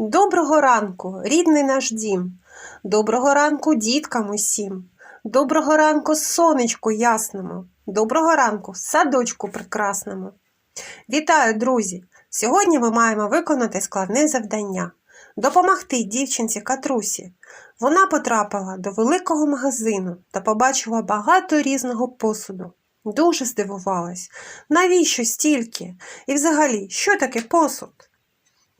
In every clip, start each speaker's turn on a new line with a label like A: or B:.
A: Доброго ранку, рідний наш дім. Доброго ранку діткам усім. Доброго ранку сонечку ясному. Доброго ранку садочку прекрасному. Вітаю, друзі! Сьогодні ми маємо виконати складне завдання допомогти дівчинці Катрусі. Вона потрапила до великого магазину та побачила багато різного посуду. Дуже здивувалась, навіщо стільки? І взагалі, що таке посуд?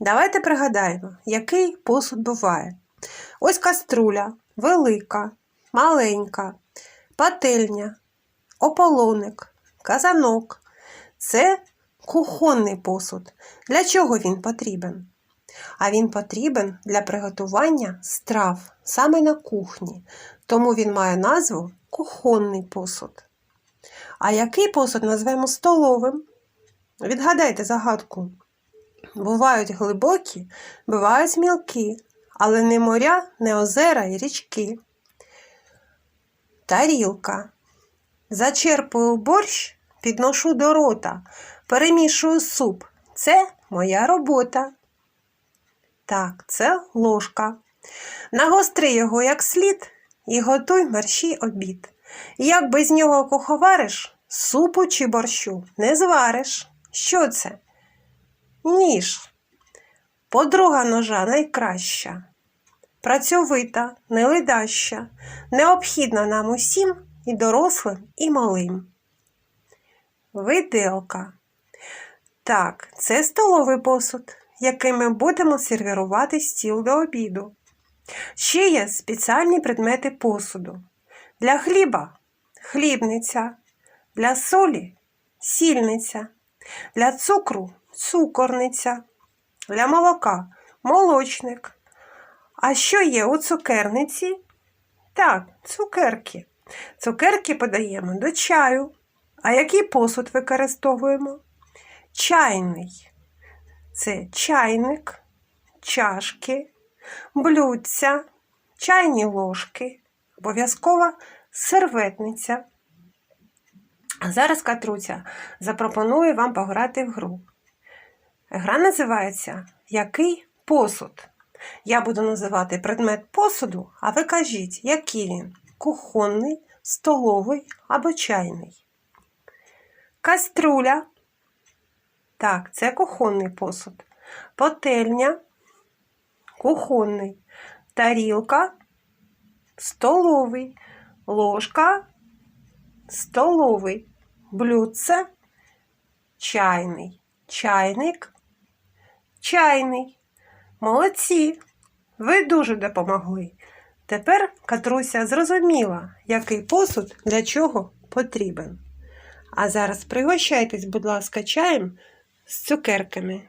A: Давайте пригадаємо, який посуд буває. Ось каструля, велика, маленька, пательня, ополоник, казанок. Це кухонний посуд. Для чого він потрібен? А він потрібен для приготування страв саме на кухні, тому він має назву кухонний посуд. А який посуд назвемо столовим? Відгадайте загадку. Бувають глибокі, бувають мілкі, але не моря, не озера і річки. Тарілка. Зачерпую борщ, підношу до рота, перемішую суп. Це моя робота. Так, це ложка. Нагостри його як слід і готуй мерщій обід. Як без нього куховариш, супу чи борщу не звариш. Що це? Ніж. Подруга ножа найкраща. Працьовита, неледаща, необхідна нам усім і дорослим, і малим. Виделка. Так, це столовий посуд, яким ми будемо сервірувати стіл до обіду. Ще є спеціальні предмети посуду. Для хліба хлібниця, для солі сільниця, для цукру цукорниця, для молока молочник. А що є у цукерниці? Так, цукерки. Цукерки подаємо до чаю. А який посуд використовуємо? Чайний. Це чайник, чашки, блюдця, чайні ложки, обов'язкова серветниця. А зараз Катруця запропонує вам пограти в гру. Гра називається Який посуд? Я буду називати предмет посуду, а ви кажіть, який він кухонний, столовий або чайний. Каструля. Так, це кухонний посуд. Потельня, кухонний. Тарілка, столовий. Ложка, столовий. Блюдце, чайний. Чайник, чайний. Молодці! Ви дуже допомогли. Тепер Катруся зрозуміла, який посуд для чого потрібен. А зараз пригощайтесь, будь ласка, чаєм з цукерками.